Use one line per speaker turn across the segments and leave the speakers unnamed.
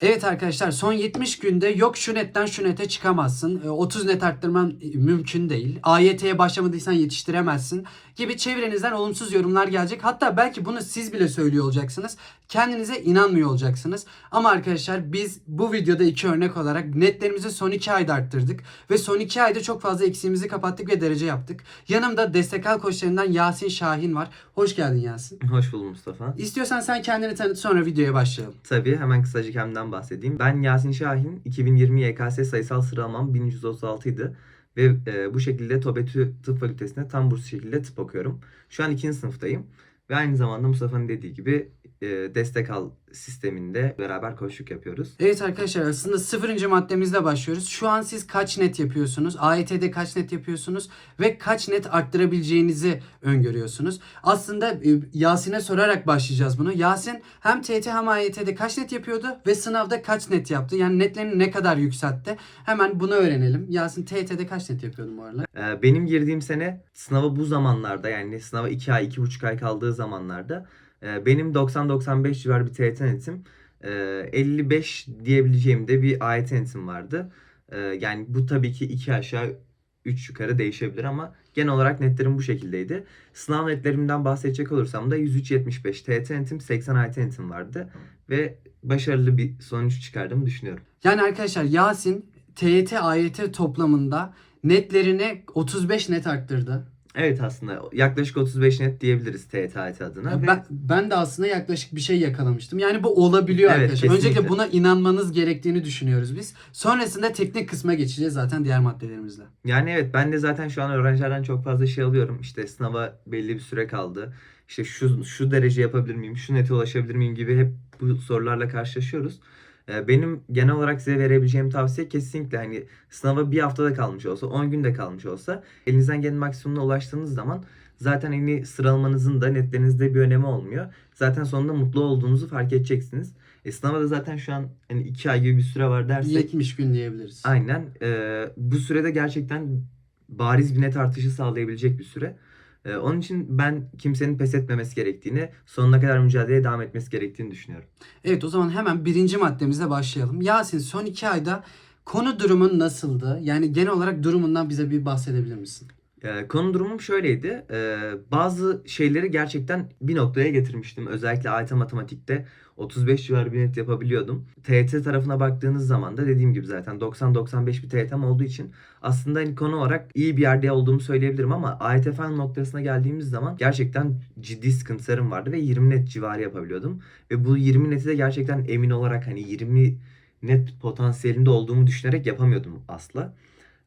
Evet arkadaşlar son 70 günde yok şu netten şu nete çıkamazsın. e, 30 net arttırman e, mümkün değil. AYT'ye başlamadıysan yetiştiremezsin gibi çevrenizden olumsuz yorumlar gelecek. Hatta belki bunu siz bile söylüyor olacaksınız. Kendinize inanmıyor olacaksınız. Ama arkadaşlar biz bu videoda iki örnek olarak netlerimizi son 2 ayda arttırdık. Ve son 2 ayda çok fazla eksiğimizi kapattık ve derece yaptık. Yanımda destek al koçlarından Yasin Şahin var. Hoş geldin Yasin.
Hoş buldum Mustafa.
İstiyorsan sen kendini tanıt sonra videoya başlayalım.
Tabii hemen kısaca kendimden bahsedeyim. Ben Yasin Şahin. 2020 YKS sayısal sıralamam 1136 idi. Ve e, bu şekilde TOBETÜ Tıp Fakültesi'nde tam burs şekilde tıp okuyorum. Şu an ikinci sınıftayım. Ve aynı zamanda Mustafa'nın dediği gibi destek al sisteminde beraber koşuk yapıyoruz.
Evet arkadaşlar aslında sıfırıncı maddemizle başlıyoruz. Şu an siz kaç net yapıyorsunuz? AYT'de kaç net yapıyorsunuz? Ve kaç net arttırabileceğinizi öngörüyorsunuz? Aslında e, Yasin'e sorarak başlayacağız bunu. Yasin hem TYT hem AYT'de kaç net yapıyordu? Ve sınavda kaç net yaptı? Yani netlerini ne kadar yükseltti? Hemen bunu öğrenelim. Yasin TYT'de kaç net yapıyordun bu arada?
E, benim girdiğim sene sınava bu zamanlarda yani sınava 2 ay 2,5 ay kaldığı zamanlarda e, benim 90-95 civar bir TYT netim e, 55 diyebileceğim de bir AYT netim vardı. E, yani bu tabii ki 2 aşağı 3 yukarı değişebilir ama genel olarak netlerim bu şekildeydi. Sınav netlerimden bahsedecek olursam da 103-75 TYT netim 80 AYT netim vardı ve başarılı bir sonuç çıkardığımı düşünüyorum.
Yani arkadaşlar Yasin TYT AYT toplamında netlerini 35 net arttırdı.
Evet aslında yaklaşık 35 net diyebiliriz TYT AYT adına.
Ya
ve-
Ben, ben de aslında yaklaşık bir şey yakalamıştım. Yani bu olabiliyor
Evet,
arkadaşlar. Öncelikle
kesinlikle.
buna inanmanız gerektiğini düşünüyoruz biz. Sonrasında teknik kısma geçeceğiz zaten diğer maddelerimizle.
Yani evet ben de zaten şu an öğrencilerden çok fazla şey alıyorum. İşte sınava belli bir süre kaldı. İşte şu şu derece yapabilir miyim, şu nete ulaşabilir miyim gibi hep bu sorularla karşılaşıyoruz. Ee, Benim genel olarak size verebileceğim tavsiye kesinlikle hani sınava bir haftada kalmış olsa, 10 günde kalmış olsa elinizden gelen maksimumuna ulaştığınız zaman zaten hani sıralamanızın da netlerinizde bir önemi olmuyor. Zaten sonunda mutlu olduğunuzu fark edeceksiniz. E, sınava da zaten şu an hani 2 ay gibi bir süre var dersek
70 gün diyebiliriz.
Aynen. Ee, bu sürede gerçekten bariz bir net artışı sağlayabilecek bir süre. Ee, onun için ben kimsenin pes etmemesi gerektiğini, sonuna kadar mücadeleye devam etmesi gerektiğini düşünüyorum.
Evet o zaman hemen birinci maddemizle başlayalım. Yasin son iki ayda konu durumun nasıldı? Yani genel olarak durumundan bize bir bahsedebilir misin?
Ee, konu durumum şöyleydi. Ee, bazı şeyleri gerçekten bir noktaya getirmiştim. Özellikle AYT matematikte 35 civarı bir net yapabiliyordum. TYT tarafına baktığınız zaman da dediğim gibi zaten 90-95 bir TYT'm olduğu için aslında hani konu olarak iyi bir yerde olduğumu söyleyebilirim ama AYT fen noktasına geldiğimiz zaman gerçekten ciddi sıkıntılarım vardı ve 20 net civarı yapabiliyordum. Ve bu 20 neti de gerçekten emin olarak hani 20 net potansiyelinde olduğumu düşünerek yapamıyordum asla.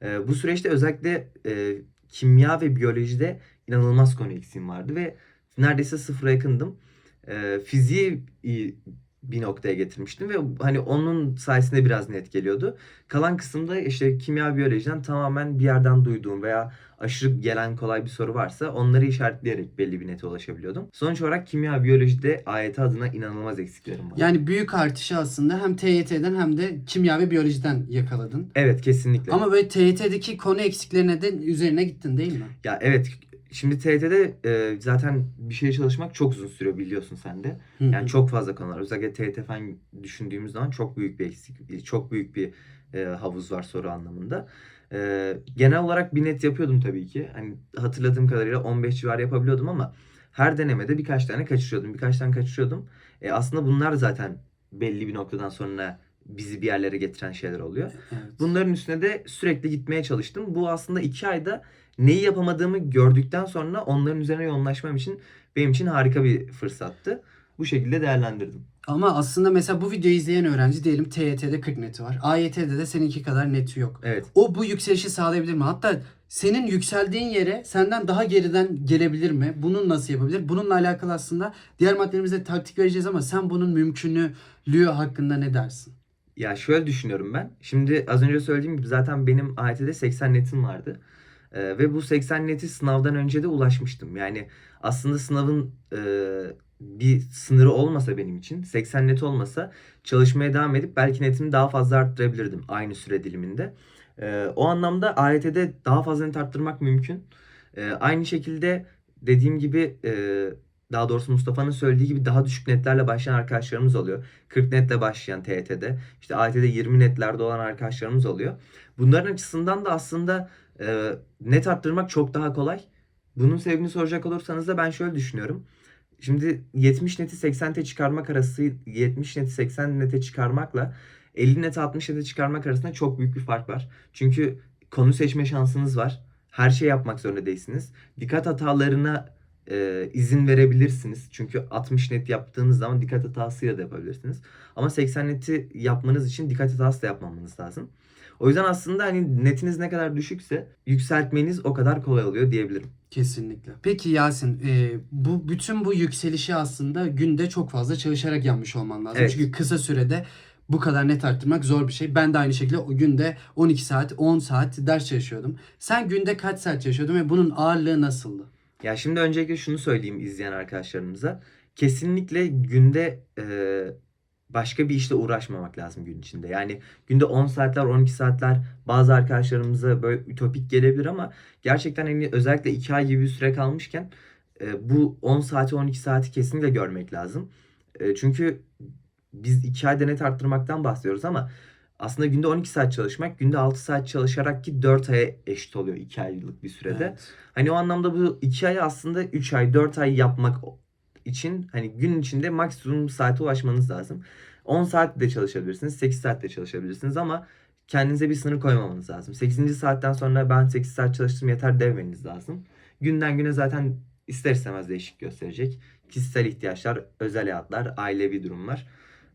Ee, bu süreçte özellikle e, kimya ve biyolojide inanılmaz konu eksiğim vardı ve neredeyse sıfıra yakındım. Ee, fiziği bir noktaya getirmiştim ve hani onun sayesinde biraz net geliyordu. Kalan kısımda işte kimya biyolojiden tamamen bir yerden duyduğum veya aşırı gelen kolay bir soru varsa onları işaretleyerek belli bir nete ulaşabiliyordum. Sonuç olarak kimya biyolojide AYT adına inanılmaz eksiklerim var.
Yani büyük artışı aslında hem TYT'den hem de kimya ve biyolojiden yakaladın.
Evet kesinlikle.
Ama böyle TYT'deki konu eksiklerine de üzerine gittin değil mi?
Ya evet şimdi TYT'de e, zaten bir şey çalışmak çok uzun sürüyor biliyorsun sen de.
Hı hı.
Yani çok fazla konular. Özellikle TYT fen düşündüğümüz zaman çok büyük bir eksik, çok büyük bir e, havuz var soru anlamında. E, genel olarak bir net yapıyordum tabii ki. Hani hatırladığım kadarıyla 15 civarı yapabiliyordum ama her denemede birkaç tane kaçırıyordum. Birkaç tane kaçırıyordum. E, aslında bunlar zaten belli bir noktadan sonra bizi bir yerlere getiren şeyler oluyor.
Evet.
Bunların üstüne de sürekli gitmeye çalıştım. Bu aslında iki ayda neyi yapamadığımı gördükten sonra onların üzerine yoğunlaşmam için benim için harika bir fırsattı. Bu şekilde değerlendirdim.
Ama aslında mesela bu videoyu izleyen öğrenci diyelim TYT'de 40 neti var. AYT'de de seninki kadar neti yok.
Evet.
O bu yükselişi sağlayabilir mi? Hatta senin yükseldiğin yere senden daha geriden gelebilir mi? Bunun nasıl yapabilir? Bununla alakalı aslında diğer maddelerimizde taktik vereceğiz ama sen bunun mümkünlüğü hakkında ne dersin?
Ya şöyle düşünüyorum ben. Şimdi az önce söylediğim gibi zaten benim AYT'de 80 netim vardı. Ee, ve bu 80 neti sınavdan önce de ulaşmıştım. Yani aslında sınavın e, bir sınırı olmasa benim için, 80 net olmasa çalışmaya devam edip belki netimi daha fazla arttırabilirdim aynı süre diliminde. Ee, o anlamda AYT'de daha fazla net arttırmak mümkün. Ee, aynı şekilde dediğim gibi e, daha doğrusu Mustafa'nın söylediği gibi daha düşük netlerle başlayan arkadaşlarımız oluyor. 40 netle başlayan TYT'de. işte AYT'de 20 netlerde olan arkadaşlarımız oluyor. Bunların açısından da aslında e, net arttırmak çok daha kolay. Bunun sebebini soracak olursanız da ben şöyle düşünüyorum. Şimdi 70 neti 80 nete çıkarmak arası 70 neti 80 nete çıkarmakla 50 neti 60 nete çıkarmak arasında çok büyük bir fark var. Çünkü konu seçme şansınız var. Her şey yapmak zorunda değilsiniz. Dikkat hatalarına e, izin verebilirsiniz. Çünkü 60 net yaptığınız zaman dikkat hatasıyla da yapabilirsiniz. Ama 80 neti yapmanız için dikkat hatası da yapmamanız lazım. O yüzden aslında hani netiniz ne kadar düşükse yükseltmeniz o kadar kolay oluyor diyebilirim.
Kesinlikle. Peki Yasin, e, bu bütün bu yükselişi aslında günde çok fazla çalışarak yapmış olman lazım.
Evet.
Çünkü kısa sürede bu kadar net arttırmak zor bir şey. Ben de aynı şekilde o günde 12 saat, 10 saat ders çalışıyordum. Sen günde kaç saat çalışıyordun ve bunun ağırlığı nasıldı?
Ya şimdi öncelikle şunu söyleyeyim izleyen arkadaşlarımıza. Kesinlikle günde e, başka bir işle uğraşmamak lazım gün içinde. Yani günde 10 saatler, 12 saatler bazı arkadaşlarımıza böyle ütopik gelebilir ama gerçekten hani özellikle 2 ay gibi bir süre kalmışken e, bu 10 saati, 12 saati kesinlikle görmek lazım. E, çünkü biz 2 ayda net arttırmaktan bahsediyoruz ama aslında günde 12 saat çalışmak, günde 6 saat çalışarak ki 4 aya eşit oluyor 2 aylık bir sürede.
Evet.
Hani o anlamda bu 2 ay aslında 3 ay 4 ay yapmak için hani gün içinde maksimum saate ulaşmanız lazım. 10 saat de çalışabilirsiniz, 8 saat de çalışabilirsiniz ama kendinize bir sınır koymamanız lazım. 8. saatten sonra ben 8 saat çalıştım yeter demeniz lazım. Günden güne zaten ister istemez değişik gösterecek. Kişisel ihtiyaçlar, özel hayatlar, ailevi durumlar.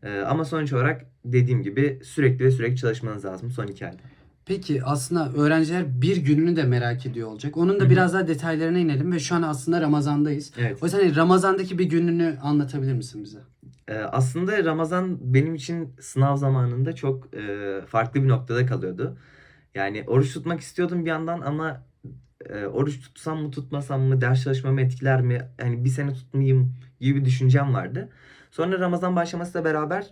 Ee, ama sonuç olarak dediğim gibi sürekli ve sürekli çalışmanız lazım son 2 ayda.
Peki aslında öğrenciler bir gününü de merak ediyor olacak. Onun da
Hı hı.
biraz daha detaylarına inelim ve şu an aslında Ramazan'dayız.
Evet.
O yüzden Ramazan'daki bir gününü anlatabilir misin bize?
Ee, aslında Ramazan benim için sınav zamanında çok e, farklı bir noktada kalıyordu. Yani oruç tutmak istiyordum bir yandan ama e, oruç tutsam mı tutmasam mı ders çalışmamı etkiler mi? Yani bir sene tutmayayım gibi bir düşüncem vardı. Sonra Ramazan başlamasıyla beraber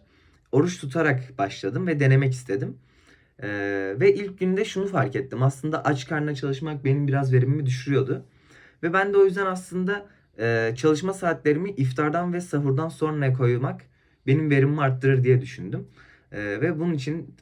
oruç tutarak başladım ve denemek istedim. Ee, ve ilk günde şunu fark ettim. Aslında aç karnına çalışmak benim biraz verimimi düşürüyordu. Ve ben de o yüzden aslında ee, çalışma saatlerimi iftardan ve sahurdan sonraya koymak benim verimimi arttırır diye düşündüm. Ee, ve bunun için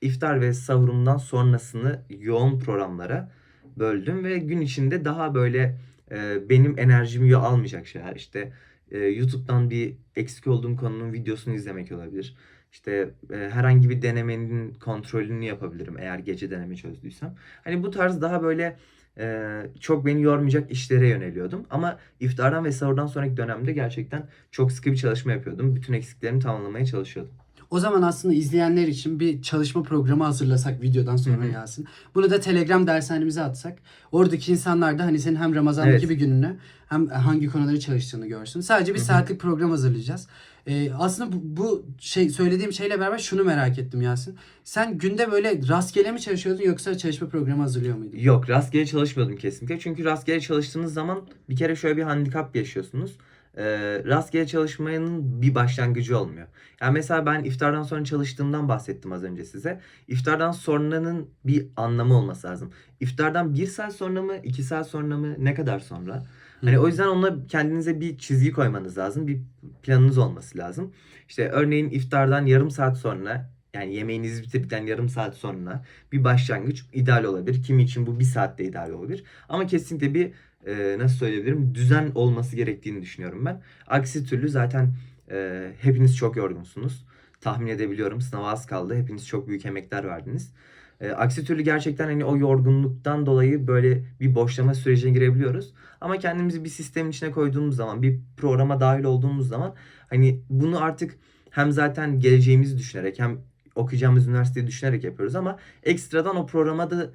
iftar ve sahurumdan sonrasını yoğun programlara böldüm ve gün içinde daha böyle e, benim enerjimi almayacak şeyler işte e, YouTube'dan bir eksik olduğum konunun videosunu izlemek olabilir. İşte e, herhangi bir denemenin kontrolünü yapabilirim eğer gece deneme çözdüysem. Hani bu tarz daha böyle e, çok beni yormayacak işlere yöneliyordum. Ama iftardan ve sahurdan sonraki dönemde gerçekten çok sıkı bir çalışma yapıyordum. Bütün eksiklerimi tamamlamaya çalışıyordum.
O zaman aslında izleyenler için bir çalışma programı hazırlasak videodan sonra
Hı hı.
Yasin. Bunu da Telegram dershanemize atsak. Oradaki insanlar da hani senin hem Ramazan'daki
Evet.
bir gününü hem hangi konuları çalıştığını görsün. Sadece bir
Hı hı.
saatlik program hazırlayacağız. Ee, aslında bu, bu şey söylediğim şeyle beraber şunu merak ettim Yasin. Sen günde böyle rastgele mi çalışıyordun yoksa çalışma programı hazırlıyor muydun?
Yok rastgele çalışmıyordum kesinlikle. Çünkü rastgele çalıştığınız zaman bir kere şöyle bir handikap yaşıyorsunuz. Ee, rastgele çalışmanın bir başlangıcı olmuyor. Yani mesela ben iftardan sonra çalıştığımdan bahsettim az önce size. İftardan sonranın bir anlamı olması lazım. İftardan bir saat sonra mı, iki saat sonra mı, ne kadar sonra? Hani o yüzden onunla kendinize bir çizgi koymanız lazım. Bir planınız olması lazım. İşte örneğin iftardan yarım saat sonra yani yemeğinizi bitirdikten yarım saat sonra bir başlangıç ideal olabilir. Kimi için bu bir saatte ideal olabilir. Ama kesinlikle bir e, nasıl söyleyebilirim düzen olması gerektiğini düşünüyorum ben. Aksi türlü zaten e, hepiniz çok yorgunsunuz. Tahmin edebiliyorum sınava az kaldı. Hepiniz çok büyük emekler verdiniz. E, aksi türlü gerçekten hani o yorgunluktan dolayı böyle bir boşlama sürecine girebiliyoruz. Ama kendimizi bir sistemin içine koyduğumuz zaman, bir programa dahil olduğumuz zaman hani bunu artık hem zaten geleceğimizi düşünerek hem okuyacağımız üniversiteyi düşünerek yapıyoruz ama ekstradan o programa da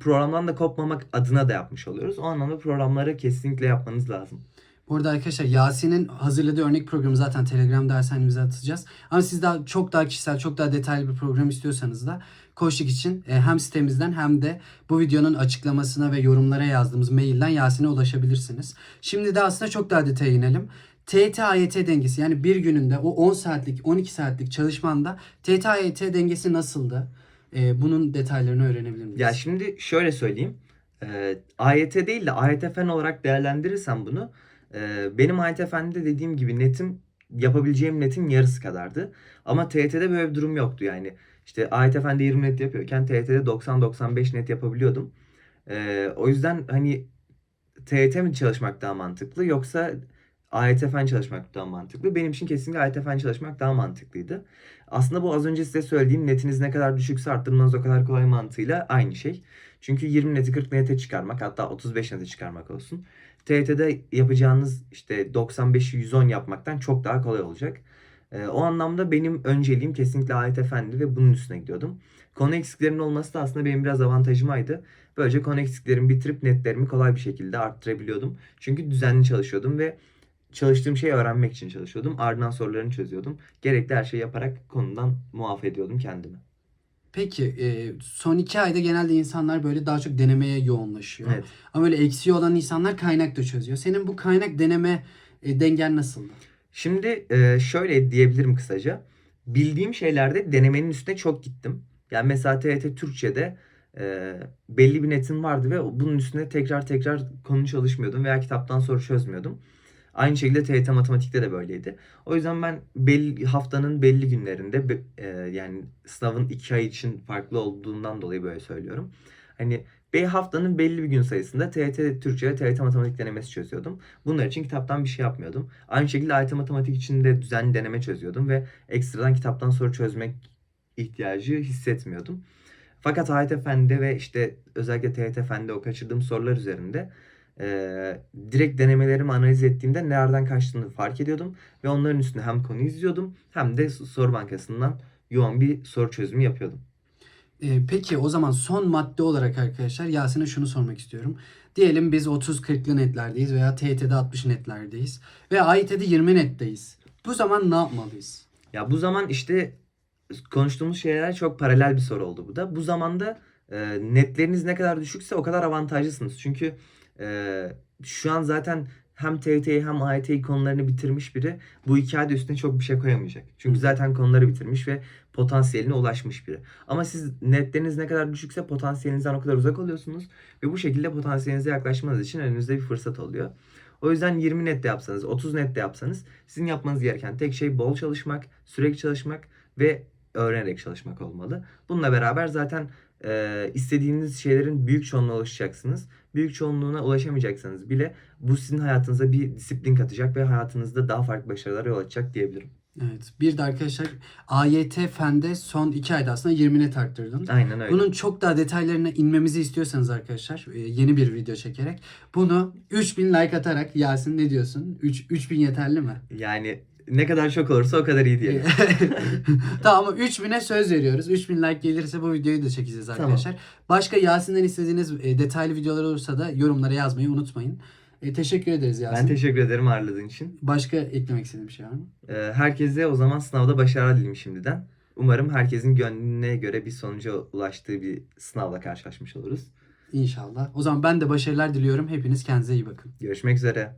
programdan da kopmamak adına da yapmış oluyoruz. O anlamda programları kesinlikle yapmanız lazım.
Bu arada arkadaşlar Yasin'in hazırladığı örnek programı zaten Telegram dershanemize atacağız. Ama siz daha çok daha kişisel, çok daha detaylı bir program istiyorsanız da koçluk için e, hem sitemizden hem de bu videonun açıklamasına ve yorumlara yazdığımız mailden Yasin'e ulaşabilirsiniz. Şimdi de aslında çok daha detaya inelim. TYT AYT dengesi yani bir gününde o 10 saatlik 12 saatlik çalışmanda TYT AYT dengesi nasıldı? E, bunun detaylarını öğrenebilir miyiz?
Ya şimdi şöyle söyleyeyim. Ee, AYT değil de AYT fen olarak değerlendirirsem bunu Ee, benim AYTF'de dediğim gibi netim yapabileceğim netin yarısı kadardı. Ama TYT'de böyle bir durum yoktu yani. İşte AYTF'de 20 net yapıyorken TYT'de 90-95 net yapabiliyordum. Ee, o yüzden hani TYT mi çalışmak daha mantıklı yoksa AYTF'n çalışmak daha mantıklı? Benim için kesinlikle AYTF'n çalışmak daha mantıklıydı. Aslında bu az önce size söylediğim netiniz ne kadar düşükse arttırmanız o kadar kolay mantığıyla aynı şey. Çünkü 20 neti 40 nete çıkarmak hatta 35 nete çıkarmak olsun. TYT'de yapacağınız işte 95'i 110 yapmaktan çok daha kolay olacak. Ee, o anlamda benim önceliğim kesinlikle AYTF'ndi ve bunun üstüne gidiyordum. Konu eksiklerinin olması da aslında benim biraz avantajımaydı. Böylece konu eksiklerimi bitirip netlerimi kolay bir şekilde arttırabiliyordum. Çünkü düzenli çalışıyordum ve çalıştığım şeyi öğrenmek için çalışıyordum. Ardından sorularını çözüyordum. Gerekli her şeyi yaparak konudan muaf ediyordum kendimi.
Peki e, son iki ayda genelde insanlar böyle daha çok denemeye yoğunlaşıyor.
Evet.
Ama böyle eksiği olan insanlar kaynak da çözüyor. Senin bu kaynak deneme e, dengen nasıldı?
Şimdi e, şöyle diyebilirim kısaca. Bildiğim şeylerde denemenin üstüne çok gittim. Yani mesela TYT Türkçe'de e, belli bir netim vardı ve bunun üstüne tekrar tekrar konu çalışmıyordum veya kitaptan soru çözmüyordum. Aynı şekilde TYT Matematik'te de böyleydi. O yüzden ben belli, haftanın belli günlerinde e, yani sınavın iki ay için farklı olduğundan dolayı böyle söylüyorum. Hani bir haftanın belli bir gün sayısında TYT Türkçe ve TYT Matematik denemesi çözüyordum. Bunlar için kitaptan bir şey yapmıyordum. Aynı şekilde AYT Matematik için de düzenli deneme çözüyordum ve ekstradan kitaptan soru çözmek ihtiyacı hissetmiyordum. Fakat AYT Fen'de ve işte özellikle TYT Fen'de o kaçırdığım sorular üzerinde eee, direkt denemelerimi analiz ettiğimde nereden kaçtığını fark ediyordum ve onların üstüne hem konu izliyordum hem de soru bankasından yoğun bir soru çözümü yapıyordum.
E, peki o zaman son madde olarak arkadaşlar Yasin'e şunu sormak istiyorum. Diyelim biz 30-40'lı netlerdeyiz veya TYT'de 60 netlerdeyiz ve AYT'de 20 netteyiz. Bu zaman ne yapmalıyız?
Ya bu zaman işte konuştuğumuz şeyler çok paralel bir soru oldu bu da. Bu zamanda e, netleriniz ne kadar düşükse o kadar avantajlısınız. Çünkü e, şu an zaten hem TYT'yi hem AYT'yi konularını bitirmiş biri bu iki ayda üstüne çok bir şey koyamayacak. Çünkü zaten konuları bitirmiş ve potansiyeline ulaşmış biri. Ama siz netleriniz ne kadar düşükse potansiyelinizden o kadar uzak oluyorsunuz ve bu şekilde potansiyelinize yaklaşmanız için önünüzde bir fırsat oluyor. O yüzden 20 net de yapsanız, 30 net de yapsanız sizin yapmanız gereken tek şey bol çalışmak, sürekli çalışmak ve öğrenerek çalışmak olmalı. Bununla beraber zaten e, istediğiniz şeylerin büyük çoğunluğuna ulaşacaksınız. Büyük çoğunluğuna ulaşamayacaksanız bile bu sizin hayatınıza bir disiplin katacak ve hayatınızda daha farklı başarılara yol açacak diyebilirim.
Evet. Bir de arkadaşlar AYT Fen'de son 2 ayda aslında 20 net arttırdın.
Aynen öyle.
Bunun çok daha detaylarına inmemizi istiyorsanız arkadaşlar e, yeni bir video çekerek bunu 3000 like atarak Yasin ne diyorsun? 3 3000 yeterli mi?
Yani ne kadar çok olursa o kadar iyi diyelim.
tamam ama 3000'e söz veriyoruz. 3000 like gelirse bu videoyu da çekeceğiz
Tamam.
arkadaşlar. Başka Yasin'den istediğiniz e, detaylı videolar olursa da yorumlara yazmayı unutmayın. E, teşekkür ederiz Yasin.
Ben teşekkür ederim ağırladığın için.
Başka eklemek istediğim bir şey var mı?
Ee, herkese o zaman sınavda başarılar dileyim şimdiden. Umarım herkesin gönlüne göre bir sonuca ulaştığı bir sınavla karşılaşmış oluruz.
İnşallah. O zaman ben de başarılar diliyorum. Hepiniz kendinize iyi bakın.
Görüşmek üzere.